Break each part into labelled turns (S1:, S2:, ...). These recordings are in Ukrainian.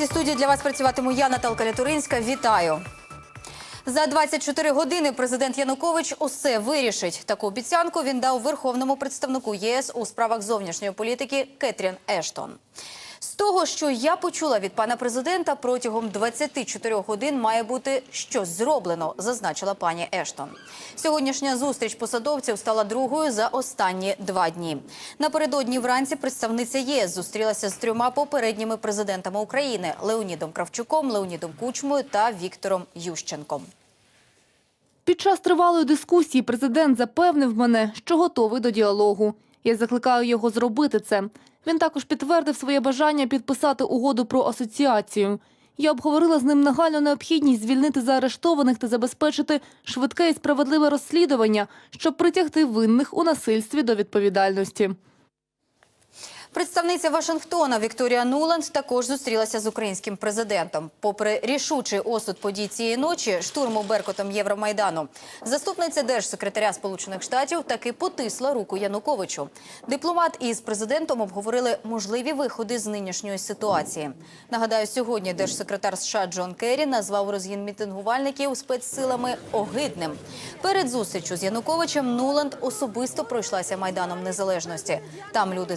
S1: цій студії для вас працюватиму я, Наталка Лятуринська. Вітаю. За 24 години президент Янукович усе вирішить. Таку обіцянку він дав верховному представнику ЄС у справах зовнішньої політики Кетрін Ештон. З того, що я почула від пана президента, протягом 24 годин має бути щось зроблено, зазначила пані Ештон. Сьогоднішня зустріч посадовців стала другою за останні два дні. Напередодні вранці представниця ЄС зустрілася з трьома попередніми президентами України Леонідом Кравчуком, Леонідом Кучмою та Віктором Ющенком.
S2: Під час тривалої дискусії президент запевнив мене, що готовий до діалогу. Я закликаю його зробити це. Він також підтвердив своє бажання підписати угоду про асоціацію. Я обговорила з ним нагальну необхідність звільнити заарештованих та забезпечити швидке і справедливе розслідування, щоб притягти винних у насильстві до відповідальності.
S1: Представниця Вашингтона Вікторія Нуланд також зустрілася з українським президентом. Попри рішучий осуд подій цієї ночі, штурму Беркутом Євромайдану, заступниця держсекретаря Сполучених Штатів таки потисла руку Януковичу. Дипломат із президентом обговорили можливі виходи з нинішньої ситуації. Нагадаю, сьогодні держсекретар США Джон Керрі назвав розгін мітингувальників спецсилами огидним. Перед зустрічю з Януковичем Нуланд особисто пройшлася майданом незалежності. Там люди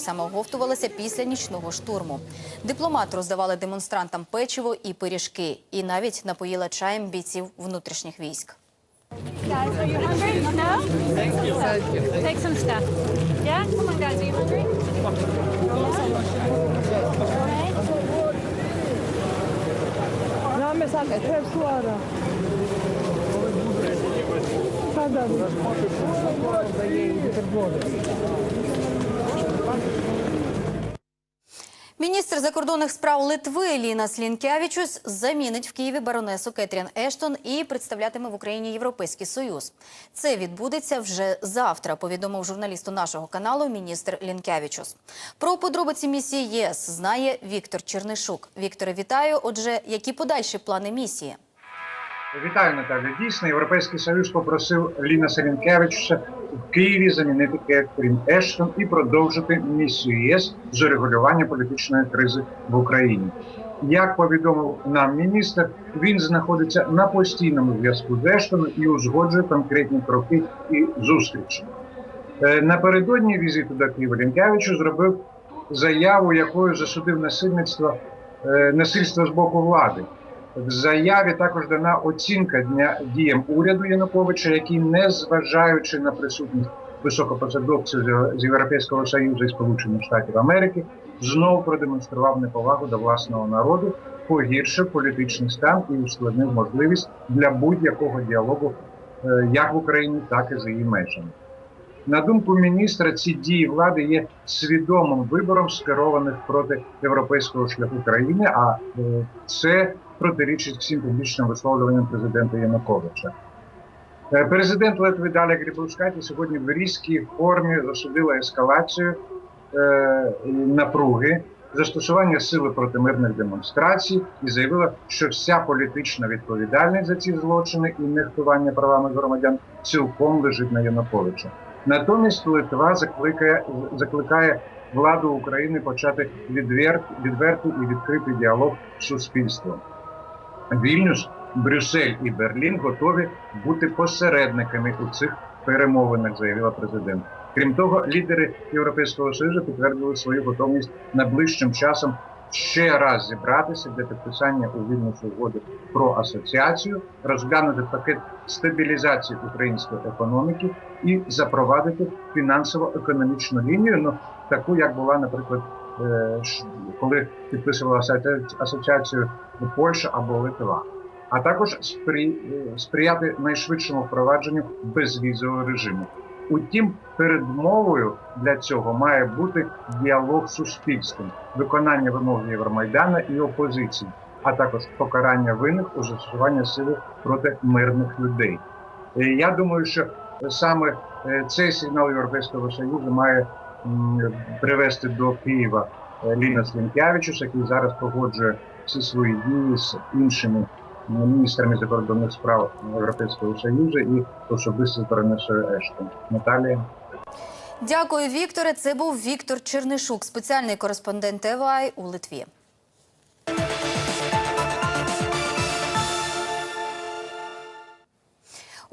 S1: самооговтувалися після нічного штурму. Дипломат роздавали демонстрантам печиво і пиріжки, і навіть напоїла чаєм бійців внутрішніх військ.
S3: Guys,
S1: Міністр закордонних справ Литви Ліна Слінкявічус замінить в Києві баронесу Кетрін Ештон і представлятиме в Україні Європейський Союз. Це відбудеться вже завтра. Повідомив журналісту нашого каналу міністр Лінкявічус. Про подробиці місії ЄС знає Віктор Чернишук. Вікторе, вітаю. Отже, які подальші плани місії?
S4: Вітаю, Наталя. Дійсно, Європейський Союз попросив Ліна Селінкевича в Києві замінити Кетрін Ештон і продовжити місію ЄС з урегулювання політичної кризи в Україні. Як повідомив нам міністр, він знаходиться на постійному зв'язку з Ештон і узгоджує конкретні кроки і зустрічі. Е, Напередодні візиту до Києва Лінкевичу зробив заяву, якою засудив насильництво е, насильство з боку влади. В заяві також дана оцінка дня діям уряду Януковича, який, не зважаючи на присутність високопосадовців з- з Європейського Союзу і Сполучених Штатів Америки, знову продемонстрував неповагу до власного народу, погіршив політичний стан і ускладнив можливість для будь-якого діалогу е, як в Україні, так і за її межами. На думку міністра, ці дії влади є свідомим вибором скерованих проти європейського шляху країни, а е, це протирічить всім публічним висловлюванням президента Януковича. Е, Президент Литви Даля Грибовскаті сьогодні в різкій формі засудила ескалацію е, напруги, застосування сили проти мирних демонстрацій і заявила, що вся політична відповідальність за ці злочини і нехтування правами громадян цілком лежить на Януковича. Натомість Литва закликає закликає владу України почати відвер, відвертий і відкритий діалог з суспільством. Вільнюс, Брюссель і Берлін готові бути посередниками у цих перемовинах, заявила президент. Крім того, лідери Європейського союзу підтвердили свою готовність найближчим часом ще раз зібратися для підписання у Вільнюсі угоди про асоціацію, розглянути пакет стабілізації української економіки і запровадити фінансово-економічну лінію, ну таку, як була, наприклад, коли підписувала асоці- асоціацію Польща або Литва, а також е, сприяти найшвидшому впровадженню безвізового режиму. Утім, передмовою для цього має бути діалог з суспільством, виконання вимог Євромайдана і опозиції, а також покарання винних у застосуванні сили проти мирних людей. Е, Я думаю, що саме е, цей сигнал Європейського Союзу має привести до Києва е, Ліна Слінкявичус, який зараз погоджує всі свої дії з іншими міністрами закордонних справ Європейського Союзу і особисто з Баронесою Ештон. Наталія.
S1: Дякую, Вікторе. Це був Віктор Чернишук, спеціальний кореспондент ТВА у Литві.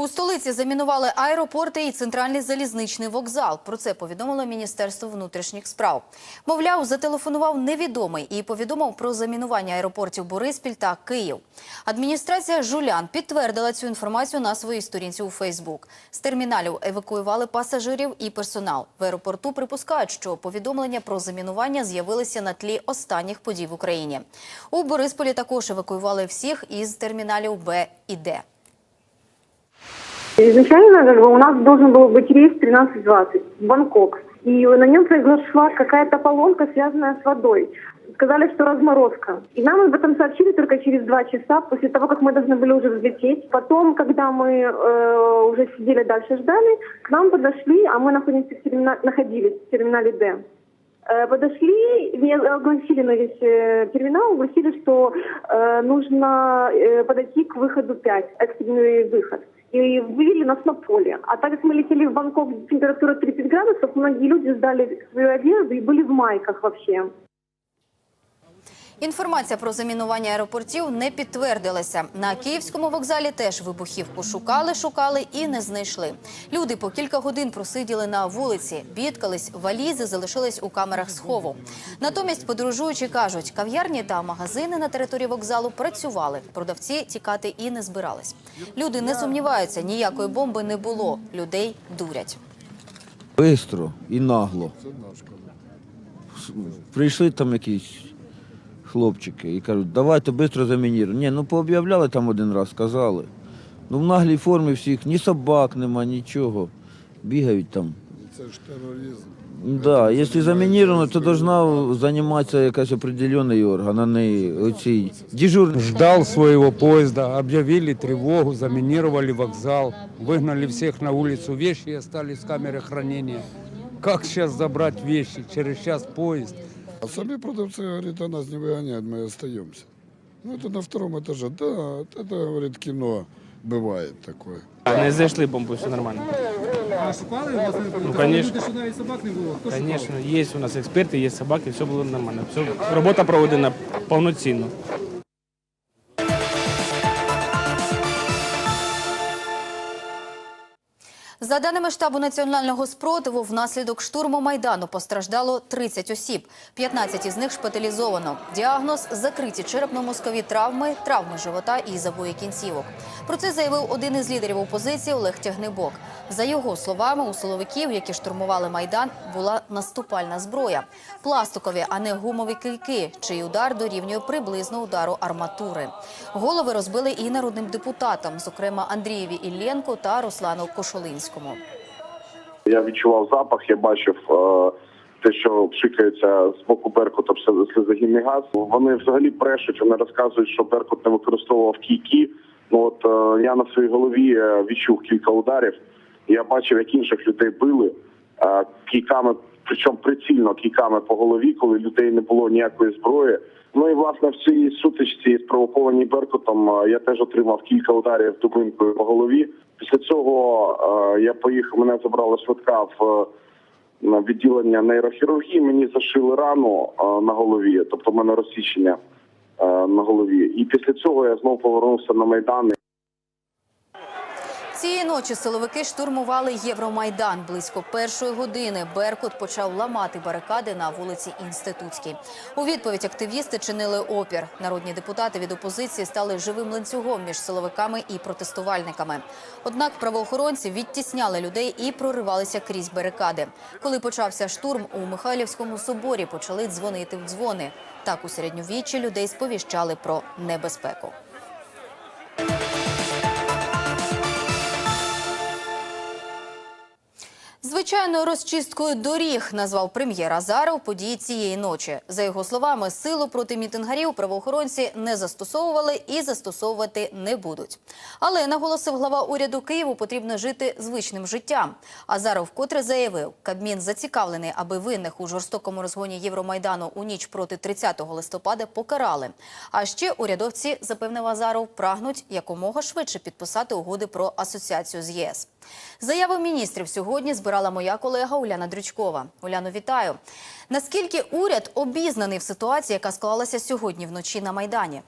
S1: У столиці замінували аеропорти і центральний залізничний вокзал. Про це повідомило Міністерство внутрішніх справ. Мовляв, зателефонував невідомий і повідомив про замінування аеропортів Бориспіль та Київ. Адміністрація Жулян підтвердила цю інформацію на своїй сторінці у Фейсбук. З терміналів евакуювали пасажирів і персонал. В аеропорту припускають, що повідомлення про замінування з'явилися на тлі останніх подій в Україні. У Борисполі також евакуювали всіх із терміналів Б і Д.
S5: Изначально как бы, у нас должен был быть рейс 13.20 в Бангкок. И на нем произошла какая-то поломка, связанная с водой. Сказали, что разморозка. И нам об этом сообщили только через два часа после того, как мы должны были уже взлететь. Потом, когда мы э, уже сидели дальше ждали, к нам подошли, а мы находимся в термина- находились в терминале Д. Э, Подошли, не огласили на весь э, терминал, огласили, что э, нужно э, подойти к выходу 5, экстренный выход. И вывели нас на поле. А так как мы летели в Бангкок, температура 30 градусов, многие люди сдали свою одежду и были в майках вообще.
S1: Інформація про замінування аеропортів не підтвердилася. На київському вокзалі теж вибухівку шукали, шукали і не знайшли. Люди по кілька годин просиділи на вулиці, бідкались, валізи залишились у камерах схову. Натомість подорожуючі кажуть, кав'ярні та магазини на території вокзалу працювали. Продавці тікати і не збирались. Люди не сумніваються, ніякої бомби не було. Людей дурять.
S6: Бистро і нагло. Прийшли там якісь хлопчики і кажуть, давайте швидко замініруємо. Ні, ну пооб'являли там один раз, сказали. Ну в наглій формі всіх, ні собак нема, нічого. Бігають там.
S7: Це ж тероризм.
S6: Да, якщо замініровано, то должна займатися якийсь определений орган, а не оці дежурні.
S8: ждал своего поезда, объявили тревогу, заминировали вокзал, выгнали всех на улицу, вещи остались в камере хранения. Как сейчас забрать вещи? Через час поезд.
S7: А сами продавцы говорят, а нас не выгоняют, мы остаемся. Ну, это на втором этаже. Да, это, говорит, кино. Бывает такое.
S9: Не знайшли бомбу, все нормально.
S10: А шукали вас?
S9: Ну, конечно.
S10: що навіть собак не було. Хто шукав?
S9: Звісно, є у нас експерти, є собаки, все було нормально. Все, робота проведена повноцінно.
S1: За даними штабу національного спротиву, внаслідок штурму майдану постраждало 30 осіб. 15 із них шпиталізовано. Діагноз закриті черепно-мозкові травми, травми живота і забої кінцівок. Про це заявив один із лідерів опозиції Олег Тягнебок. За його словами, у силовиків, які штурмували майдан, була наступальна зброя, пластикові, а не гумові кийки, чий удар дорівнює приблизно удару арматури. Голови розбили і народним депутатам, зокрема Андрієві Ілленко та Руслану Кошолинському.
S11: Я відчував запах, я бачив е, те, що пшикається з боку Беркута сльозогінний газ. Вони взагалі брешуть, вони розказують, що Беркут не використовував кійки. Ну от е, я на своїй голові е, відчув кілька ударів. Я бачив, як інших людей били кійками, причому прицільно кійками по голові, коли людей не було ніякої зброї. Ну і власне в цій сутичці, спровокованій Беркутом, я теж отримав кілька ударів дубинкою по голові. Після цього е, я поїхав, мене забрала швидка в е, відділення нейрохірургії. Мені зашили рану е, на голові, тобто в мене розсічення на голові. І після цього я знову повернувся на майдан.
S1: Цієї ночі силовики штурмували Євромайдан. Близько першої години Беркут почав ламати барикади на вулиці Інститутській. У відповідь активісти чинили опір. Народні депутати від опозиції стали живим ланцюгом між силовиками і протестувальниками. Однак правоохоронці відтісняли людей і проривалися крізь барикади. Коли почався штурм, у Михайлівському соборі почали дзвонити в дзвони. Так у середньовіччі людей сповіщали про небезпеку. Звичайною розчисткою доріг назвав прем'єр Азаров події цієї ночі. За його словами, силу проти мітингарів правоохоронці не застосовували і застосовувати не будуть. Але наголосив глава уряду Києву, потрібно жити звичним життям. Азаров вкотре заявив, Кабмін зацікавлений, аби винних у жорстокому розгоні Євромайдану у ніч проти 30 листопада покарали. А ще урядовці, запевнив Азаров, прагнуть якомога швидше підписати угоди про асоціацію з ЄС. Заяви міністрів сьогодні збирала моя колега Уляна Дрючкова. Уляно, вітаю. Наскільки уряд обізнаний в ситуації, яка склалася сьогодні вночі на Майдані?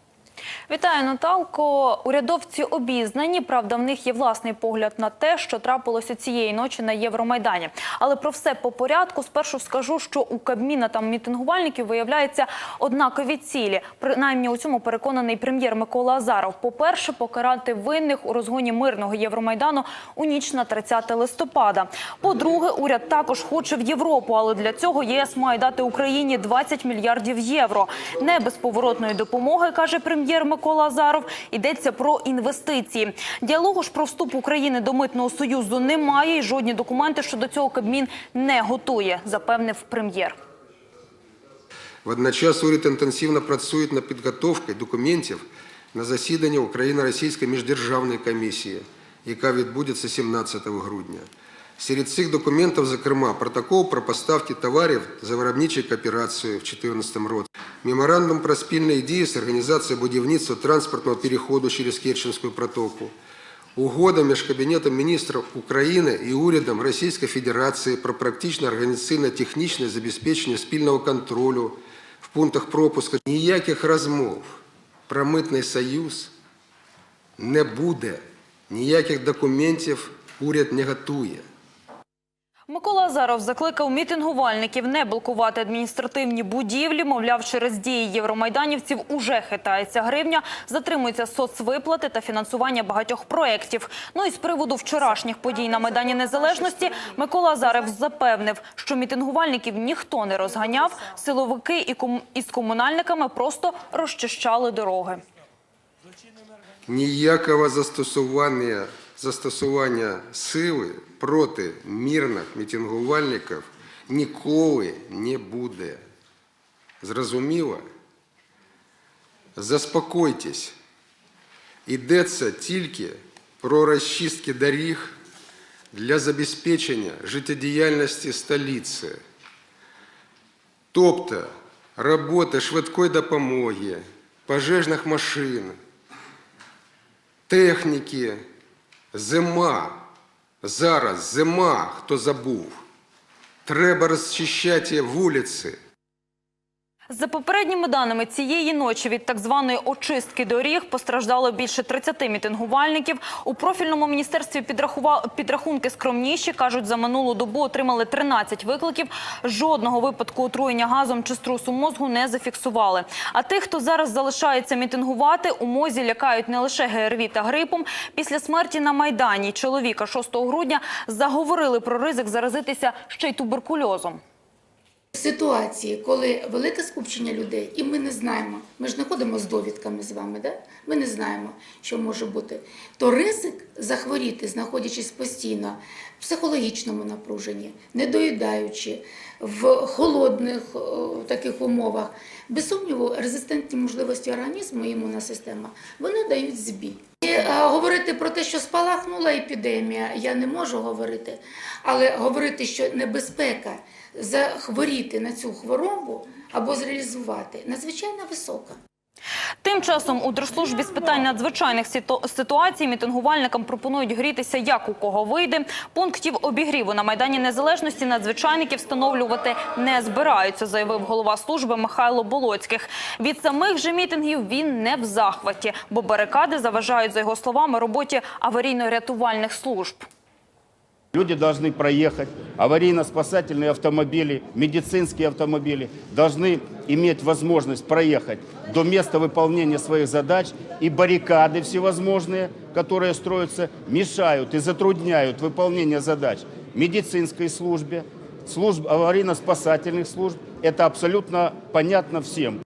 S12: Вітаю, Наталко. Урядовці обізнані. Правда, в них є власний погляд на те, що трапилося цієї ночі на Євромайдані. Але про все по порядку. Спершу скажу, що у Кабміна там мітингувальників виявляється однакові цілі. Принаймні у цьому переконаний прем'єр Микола Азаров. По-перше, покарати винних у розгоні мирного Євромайдану у ніч на 30 листопада. По-друге, уряд також хоче в Європу, але для цього ЄС має дати Україні 20 мільярдів євро. Не безповоротної допомоги, каже прем'єр Микола Азаров. Йдеться про інвестиції. Діалогу ж про вступ України до митного союзу немає, і жодні документи щодо цього Кабмін не готує, запевнив прем'єр.
S13: Водночас уряд інтенсивно працює над підготовкою документів на засідання Україно-Російської міждержавної комісії, яка відбудеться 17 грудня. Серед цих документів, зокрема, протокол про поставки товарів за виробничою кооперацією в 2014 році, меморандум про спільні дії з організацією будівництва транспортного переходу через Керченську протоку, Угода між Кабінетом міністрів України і урядом Російської Федерації про практичне організаційно-технічне забезпечення спільного контролю в пунктах пропуску. Ніяких розмов про митний союз не буде, ніяких документів уряд не готує.
S12: Микола Азаров закликав мітингувальників не блокувати адміністративні будівлі. Мовляв, через дії євромайданівців уже хитається гривня, затримуються соцвиплати та фінансування багатьох проєктів. Ну і з приводу вчорашніх подій на Майдані Незалежності Микола Азаров запевнив, що мітингувальників ніхто не розганяв, силовики і ком- із комунальниками просто розчищали дороги.
S13: Ніякого застосування, застосування сили проти мирних мітингувальників ніколи не буде. Зрозуміло? Заспокойтесь. Йдеться тільки про розчистки доріг для забезпечення життєдіяльності столиці. Тобто роботи швидкої допомоги, пожежних машин, техніки, зима. Зараз зима, хто забув. Треба розчищати вулиці.
S12: За попередніми даними цієї ночі від так званої очистки доріг постраждало більше 30 мітингувальників. У профільному міністерстві підрахува- підрахунки скромніші. Кажуть, за минулу добу отримали 13 викликів. Жодного випадку отруєння газом чи струсу мозгу не зафіксували. А тих, хто зараз залишається мітингувати, у мозі лякають не лише ГРВІ та грипом. Після смерті на Майдані чоловіка 6 грудня заговорили про ризик заразитися ще й туберкульозом.
S14: В ситуації, коли велике скупчення людей, і ми не знаємо, ми ж не ходимо з довідками з вами, да? ми не знаємо, що може бути, то ризик захворіти, знаходячись постійно в психологічному напруженні, не доїдаючи, в холодних таких умовах, без сумніву, резистентні можливості організму, імунна система, вони дають збій. І е, говорити про те, що спалахнула епідемія, я не можу говорити, але говорити, що небезпека захворіти на цю хворобу або зреалізувати надзвичайно висока.
S12: Тим часом у Держслужбі з питань надзвичайних ситуацій мітингувальникам пропонують грітися як у кого вийде. Пунктів обігріву на Майдані Незалежності надзвичайники встановлювати не збираються, заявив голова служби Михайло Болоцьких. Від самих же мітингів він не в захваті, бо барикади заважають, за його словами, роботі аварійно-рятувальних служб.
S15: Люди должны проехать, аварийно-спасательные автомобили, медицинские автомобили должны иметь возможность проехать до места выполнения своих задач, и баррикады всевозможные, которые строятся, мешают и затрудняют выполнение задач медицинской службе, служб аварийно-спасательных служб. Это абсолютно понятно всем.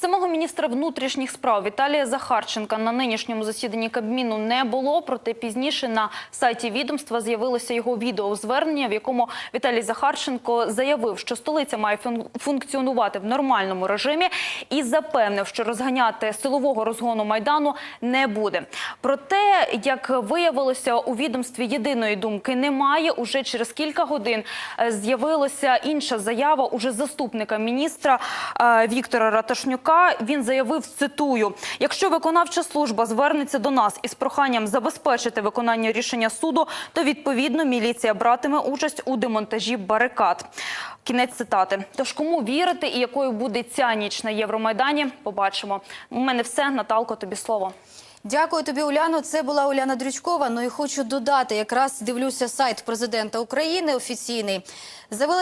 S12: Самого міністра внутрішніх справ Віталія Захарченка на нинішньому засіданні Кабміну не було, проте пізніше на сайті відомства з'явилося його відеозвернення, в якому Віталій Захарченко заявив, що столиця має фун- функціонувати в нормальному режимі і запевнив, що розганяти силового розгону Майдану не буде. Проте, як виявилося, у відомстві єдиної думки немає. Уже через кілька годин е, з'явилася інша заява уже заступника міністра е, Віктора Раташнюка. Єрмака він заявив, цитую, якщо виконавча служба звернеться до нас із проханням забезпечити виконання рішення суду, то відповідно міліція братиме участь у демонтажі барикад. Кінець цитати. Тож кому вірити і якою буде ця ніч на Євромайдані, побачимо. У мене все. Наталко, тобі слово.
S1: Дякую тобі, Уляно. Це була Уляна Дрючкова. Ну і хочу додати, якраз дивлюся сайт президента України офіційний.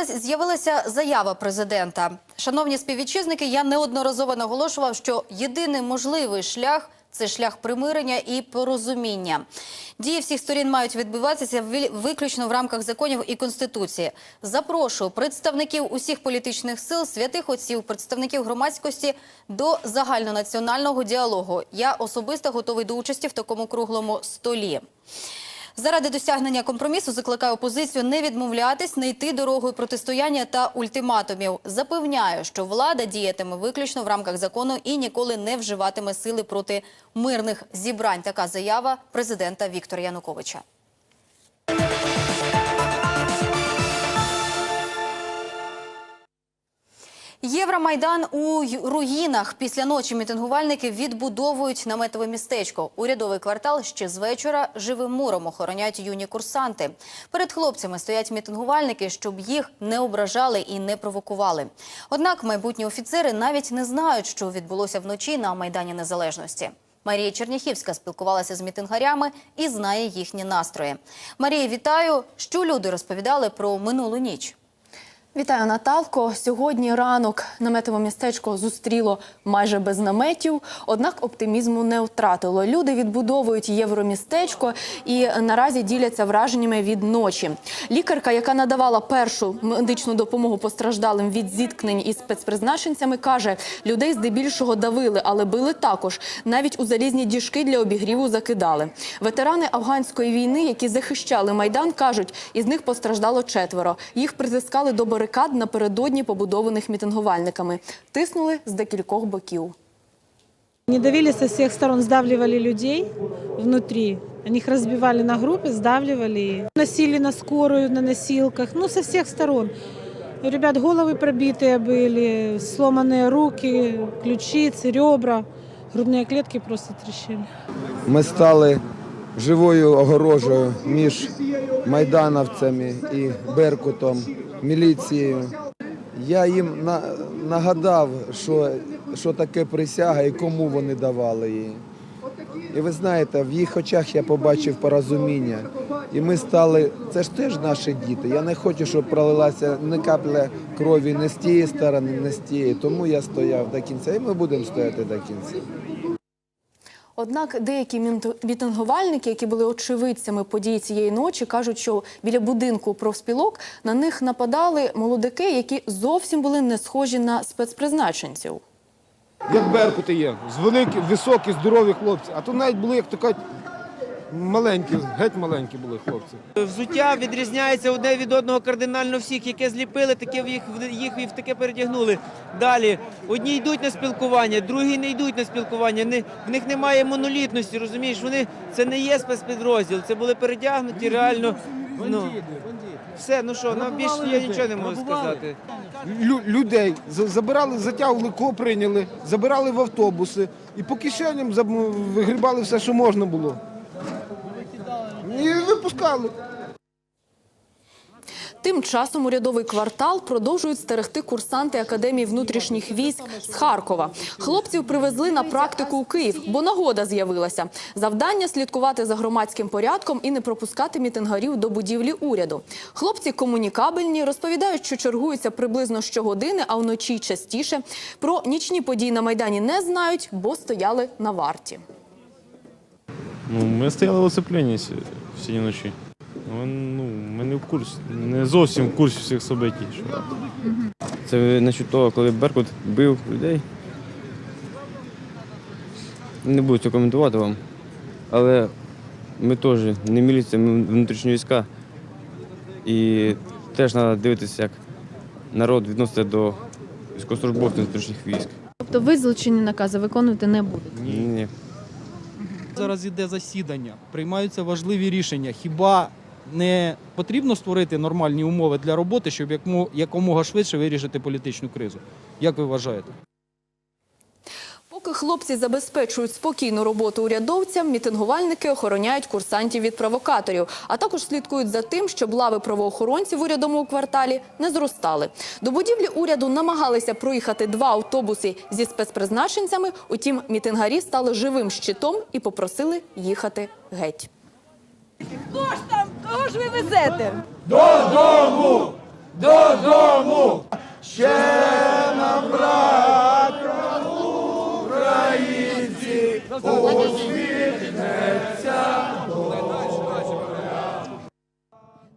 S1: З'явилася заява президента. Шановні співвітчизники, я неодноразово наголошував, що єдиний можливий шлях. Це шлях примирення і порозуміння. Дії всіх сторін мають відбуватися ві- виключно в рамках законів і конституції. Запрошую представників усіх політичних сил, святих отців, представників громадськості до загальнонаціонального діалогу. Я особисто готовий до участі в такому круглому столі. Заради досягнення компромісу закликає опозицію не відмовлятись, не йти дорогою протистояння та ультиматумів. Запевняю, що влада діятиме виключно в рамках закону і ніколи не вживатиме сили проти мирних зібрань. Така заява президента Віктора Януковича. Євромайдан у руїнах. Після ночі мітингувальники відбудовують наметове містечко. Урядовий квартал ще з вечора живим муром охороняють юні курсанти. Перед хлопцями стоять мітингувальники, щоб їх не ображали і не провокували. Однак майбутні офіцери навіть не знають, що відбулося вночі на Майдані Незалежності. Марія Черняхівська спілкувалася з мітингарями і знає їхні настрої. Марія, вітаю! Що люди розповідали про минулу ніч?
S16: Вітаю, Наталко. Сьогодні ранок наметове містечко зустріло майже без наметів, однак оптимізму не втратило. Люди відбудовують євромістечко і наразі діляться враженнями від ночі. Лікарка, яка надавала першу медичну допомогу постраждалим від зіткнень із спецпризначенцями, каже, людей здебільшого давили, але били також. Навіть у залізні діжки для обігріву закидали. Ветерани афганської війни, які захищали майдан, кажуть, із них постраждало четверо. Їх притискали до барикад напередодні побудованих мітингувальниками. Тиснули з декількох боків.
S17: Не давили со всех сторон, сдавливали людей внутри. Они их разбивали на группы, сдавливали. Носили на скорую, на носилках, ну, со всех сторон. У ребят головы пробитые были, сломанные руки, ключицы, ребра. Грудные клетки просто трещали.
S6: Ми стали живою огорожею між майдановцями і Беркутом, міліцією. Я їм на- нагадав, що, що таке присяга і кому вони давали її. І ви знаєте, в їх очах я побачив порозуміння. І ми стали, це ж теж наші діти. Я не хочу, щоб пролилася ні капля крові не з тієї сторони, не з тієї. Тому я стояв до кінця, і ми будемо стояти до кінця.
S16: Однак деякі мітингувальники, які були очевидцями подій цієї ночі, кажуть, що біля будинку профспілок на них нападали молодики, які зовсім були не схожі на спецпризначенців.
S10: Як беркути є, з великі, високі, здорові хлопці. А тут навіть були, як то кажуть, маленькі, геть маленькі були хлопці.
S18: Взуття відрізняється одне від одного кардинально всіх. Яке зліпили, таке в їх, їх і в таке передягнули. Далі одні йдуть на спілкування, другі не йдуть на спілкування. Не, в них немає монолітності, розумієш? Вони це не є спецпідрозділ, це були передягнуті реально. Ну, все, ну що, нам більше я нічого не можу сказати.
S10: Лю- людей за- забирали, затягували, кого прийняли, забирали в автобуси і по кишеням вигрібали все, що можна було. І випускали.
S16: Тим часом урядовий квартал продовжують стерегти курсанти Академії внутрішніх військ з Харкова. Хлопців привезли на практику у Київ, бо нагода з'явилася. Завдання слідкувати за громадським порядком і не пропускати мітингарів до будівлі уряду. Хлопці комунікабельні, розповідають, що чергуються приблизно щогодини, а вночі частіше. Про нічні події на майдані не знають, бо стояли на варті.
S9: Ну, ми стояли в оцепленні всі, ночі. Ну, ну, ми не в курсі, не зовсім в курсі всіх событій. Що...
S19: Це насчет того, коли Беркут бив людей. Не буду це коментувати вам. Але ми теж не міліція, ми внутрішні війська. І теж треба дивитися, як народ відноситься до військовослужбовців внутрішніх військ.
S20: Тобто ви злочинні накази виконувати не будете?
S19: Ні. Ні.
S21: Зараз іде засідання, приймаються важливі рішення. Хіба не потрібно створити нормальні умови для роботи, щоб якомога швидше вирішити політичну кризу? Як ви вважаєте?
S16: Поки хлопці забезпечують спокійну роботу урядовцям, мітингувальники охороняють курсантів від провокаторів, а також слідкують за тим, щоб лави правоохоронців в урядовому кварталі не зростали. До будівлі уряду намагалися проїхати два автобуси зі спецпризначенцями. Утім, мітингарі стали живим щитом і попросили їхати геть.
S22: Хто ж там? Кого ж ви везете?
S23: Додому! Додому! Ще нам,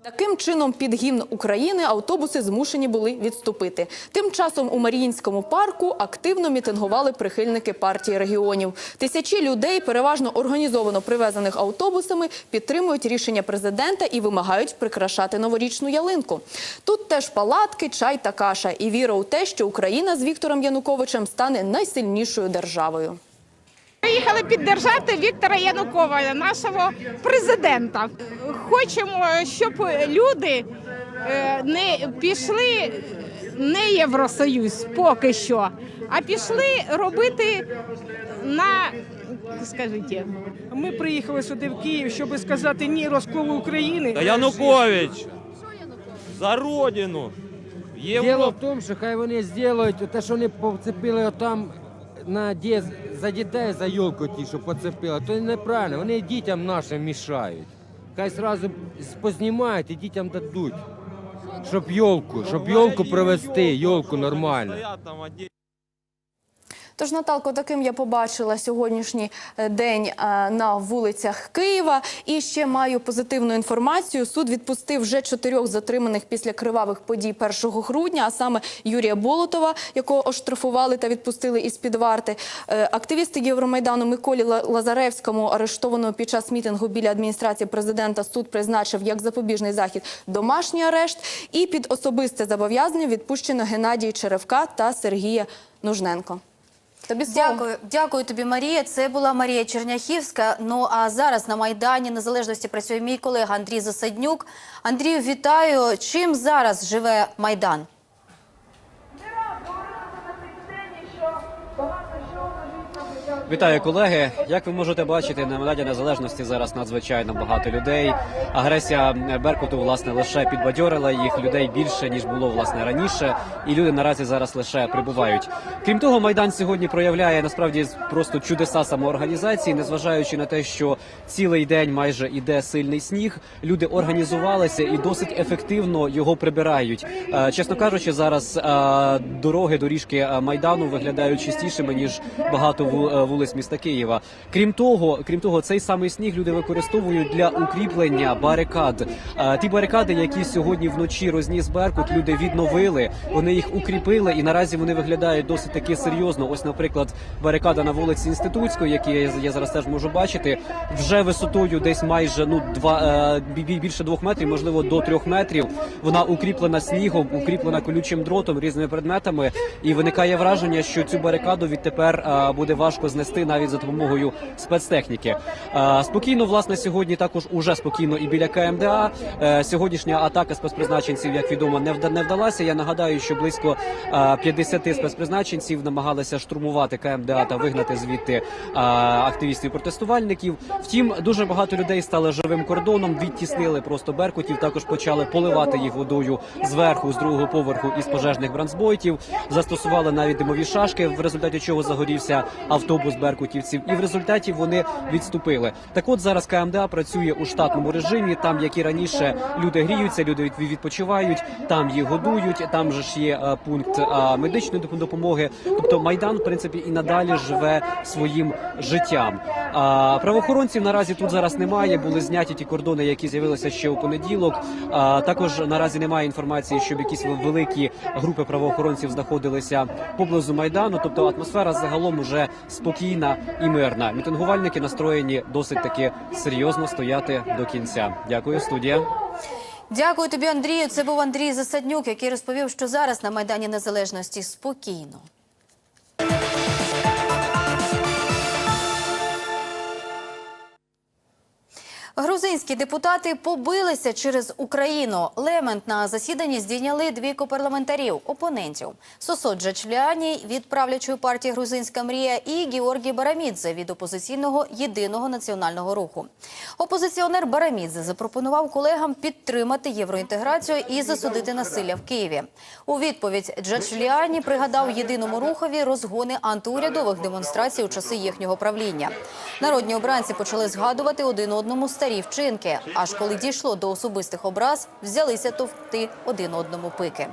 S16: Таким чином, під гімн України автобуси змушені були відступити. Тим часом у Маріїнському парку активно мітингували прихильники партії регіонів. Тисячі людей, переважно організовано привезених автобусами, підтримують рішення президента і вимагають прикрашати новорічну ялинку. Тут теж палатки, чай та каша і віра у те, що Україна з Віктором Януковичем стане найсильнішою державою.
S24: Приїхали піддержати Віктора Януковича, нашого президента. Хочемо, щоб люди е, не пішли не Євросоюз поки що, а пішли робити на скажіть.
S25: Ми приїхали сюди в Київ, щоб сказати ні розколу України.
S26: Та Янукович! За родину!
S27: Діло в тому, що хай вони зроблять те, що вони поцепили отам на за дітей за йолку ті, що поцепили, то неправильно. Вони дітям нашим мішають. Хай зразу познімають і дітям дадуть. Щоб йолку, щоб йолку привезти, йолку нормально.
S16: Тож, Наталко, таким я побачила сьогоднішній е, день е, на вулицях Києва. І ще маю позитивну інформацію. Суд відпустив вже чотирьох затриманих після кривавих подій 1 грудня, а саме Юрія Болотова, якого оштрафували та відпустили із під варти. Е, Активісти Євромайдану Миколі Ла- Лазаревському, арештованого під час мітингу біля адміністрації президента, суд призначив як запобіжний захід домашній арешт. І під особисте зобов'язання відпущено Геннадія Черевка та Сергія Нужненко. Тобі.
S1: Дякую, дякую тобі, Марія. Це була Марія Черняхівська. Ну а зараз на майдані незалежності працює мій колега Андрій Засаднюк. Андрію, вітаю. Чим зараз живе майдан?
S28: Вітаю, колеги. Як ви можете бачити, на Майдані Незалежності зараз надзвичайно багато людей. Агресія Беркуту власне лише підбадьорила їх людей більше ніж було власне раніше, і люди наразі зараз лише прибувають. Крім того, майдан сьогодні проявляє насправді просто чудеса самоорганізації, незважаючи на те, що цілий день майже іде сильний сніг. Люди організувалися і досить ефективно його прибирають. Е, Чесно кажучи, зараз е, дороги, доріжки е, майдану виглядають чистішими ніж багато ву- е, вулиць міста Києва. Крім того, крім того, цей самий сніг люди використовують для укріплення барикад. Е, Ті барикади, які сьогодні вночі розніс Беркут, люди відновили. Вони їх укріпили, і наразі вони виглядають досить таки серйозно. Ось, наприклад, барикада на вулиці Інститутської, які я, зараз теж можу бачити, вже висотою десь майже ну два е, бі- бі- більше двох метрів, можливо, до трьох метрів. Вона укріплена снігом, укріплена колючим дротом, різними предметами. І виникає враження, що цю барикаду відтепер е, буде важко знести навіть за допомогою спецтехніки. Е, Спокійно, власне, сьогодні також уже спокійно і біля КМДА. Е, Сьогоднішня атака спецпризначенців, як відомо, не вда- вдалася. Я нагадаю, що близько е, 50 спецпризначенців намагалися штурмувати КМДА та вигнати звідти е, активістів і протестувальників. Втім, дуже багато людей стали живим кордоном, відтіснили просто беркутів. Також почали поливати їх водою зверху, з другого поверху із пожежних бранцбойтів. Застосували навіть димові шашки, в результаті чого загорівся автобус беркутівців. І в результаті вони відступили. Так от зараз КМДА працює у штатному режимі. Там, як і раніше, люди гріються, люди від- відпочивають, там їх годують. Там же ж є е, пункт е, медичної доп- допомоги. Тобто майдан, в принципі, і надалі живе своїм життям. А, правоохоронців наразі тут зараз немає. Були зняті ті кордони, які з'явилися ще у понеділок. А, також наразі немає інформації, щоб якісь великі групи правоохоронців знаходилися поблизу майдану. Тобто атмосфера загалом уже спокійна і мирна. Мітингувальники настроєні досить таки серйозно стояти до кінця. Дякую, студія.
S1: Дякую тобі, Андрію. Це був Андрій Засаднюк, який розповів, що зараз на майдані незалежності спокійно. Грузинські депутати побилися через Україну. Лемент на засіданні здійняли двійко парламентарів опонентів: Сосо Джачляній від правлячої партії Грузинська мрія і Георгій Барамідзе від опозиційного єдиного національного руху. Опозиціонер Барамідзе запропонував колегам підтримати євроінтеграцію і засудити насилля в Києві. У відповідь Джачліані пригадав єдиному рухові розгони антиурядових демонстрацій у часи їхнього правління. Народні обранці почали згадувати один одному старі вчинки. Аж коли дійшло до особистих образ, взялися товкти один одному пики.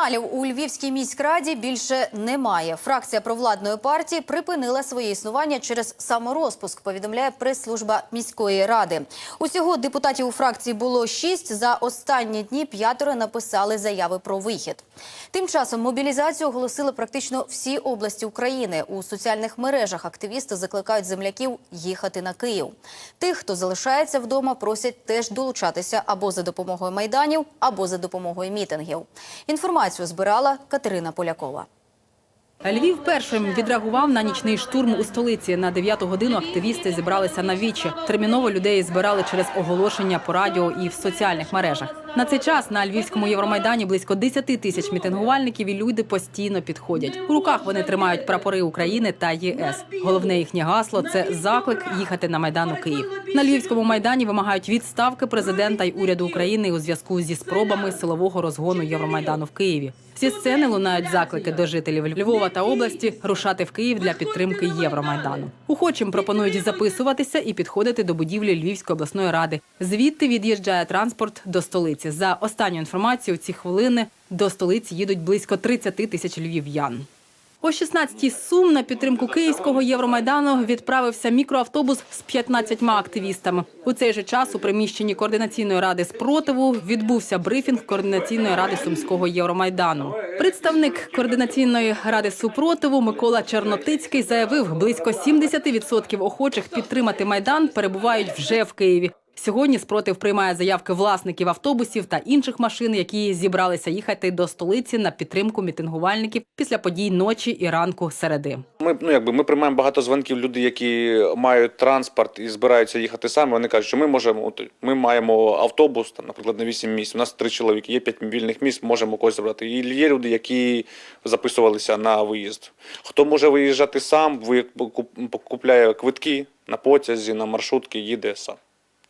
S1: Регіоналів у Львівській міськраді більше немає. Фракція провладної партії припинила своє існування через саморозпуск, повідомляє прес-служба міської ради. Усього депутатів у фракції було шість. За останні дні п'ятеро написали заяви про вихід. Тим часом мобілізацію оголосили практично всі області України. У соціальних мережах активісти закликають земляків їхати на Київ. Тих, хто залишається вдома, просять теж долучатися або за допомогою майданів, або за допомогою мітингів. Інформацію збирала Катерина Полякова.
S29: Львів першим відреагував на нічний штурм у столиці. На 9 годину активісти зібралися на вічі. Терміново людей збирали через оголошення по радіо і в соціальних мережах. На цей час на львівському Євромайдані близько 10 тисяч мітингувальників і люди постійно підходять. У руках вони тримають прапори України та ЄС. Головне їхнє гасло це заклик їхати на майдан у Київ. На львівському майдані вимагають відставки президента й уряду України у зв'язку зі спробами силового розгону Євромайдану в Києві. Зі сцени лунають заклики до жителів Львова та області рушати в Київ для підтримки Євромайдану. Охочим пропонують записуватися і підходити до будівлі Львівської обласної ради. Звідти від'їжджає транспорт до столиці. За останню інформацію, У ці хвилини до столиці їдуть близько 30 тисяч львів'ян. О 16-й Сум на підтримку київського Євромайдану відправився мікроавтобус з 15 активістами. У цей же час у приміщенні координаційної ради спротиву відбувся брифінг координаційної ради Сумського Євромайдану. Представник координаційної ради супротиву Микола Чернотицький заявив, близько 70% охочих підтримати майдан перебувають вже в Києві. Сьогодні спротив приймає заявки власників автобусів та інших машин, які зібралися їхати до столиці на підтримку мітингувальників після подій ночі і ранку середи.
S30: Ми ну якби ми приймаємо багато дзвонків. Люди, які мають транспорт і збираються їхати самі. Вони кажуть, що ми можемо. Ми маємо автобус, там, наприклад, на 8 місць. У нас три чоловіки, є 5 вільних місць, можемо когось забрати. І є люди, які записувалися на виїзд. Хто може виїжджати сам, купляє квитки на потязі, на маршрутки, їде сам.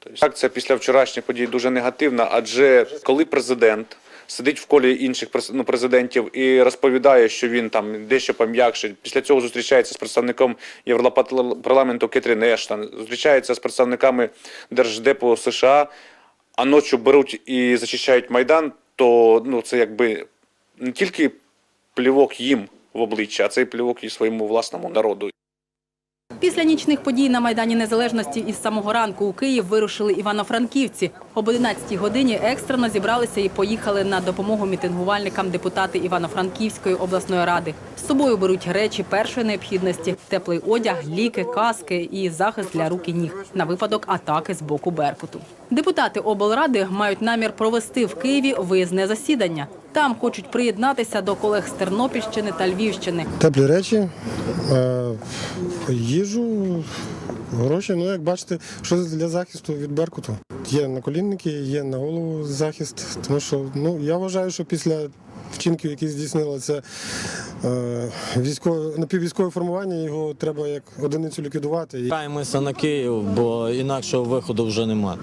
S30: Тобто, реакція після вчорашніх подій дуже негативна, адже коли президент сидить в колі інших ну, президентів і розповідає, що він там дещо пом'якше, після цього зустрічається з представником Європарламенту Кетрін Ештон, зустрічається з представниками Держдепу США, а ночі беруть і зачищають Майдан, то ну, це якби не тільки плівок їм в обличчя, а це і плівок і своєму власному народу.
S29: Після нічних подій на Майдані Незалежності із самого ранку у Київ вирушили івано-франківці. Об 11-й годині екстрено зібралися і поїхали на допомогу мітингувальникам депутати Івано-Франківської обласної ради. З собою беруть речі першої необхідності: теплий одяг, ліки, каски і захист для рук і ніг на випадок атаки з боку Беркуту. Депутати облради мають намір провести в Києві виїзне засідання. Там хочуть приєднатися до колег з Тернопільщини та Львівщини.
S31: Теплі речі, е, їжу, гроші. Ну, як бачите, що для захисту від Беркуту. Є наколінники, є на голову захист. Тому що ну, я вважаю, що після вчинків, які здійснило це е, військове, напіввійськове формування, його треба як одиницю ліквідувати.
S32: Чекаємося на Київ, бо інакшого виходу вже нема.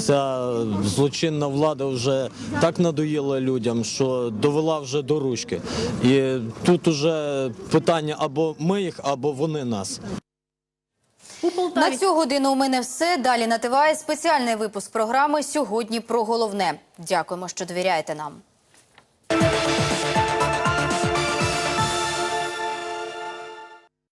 S32: Ця злочинна влада вже так надоїла людям, що довела вже до ручки. І тут уже питання або ми їх, або вони нас.
S1: На цю годину у мене все. Далі на ТВА спеціальний випуск програми «Сьогодні про головне». Дякуємо, що довіряєте нам. Bye.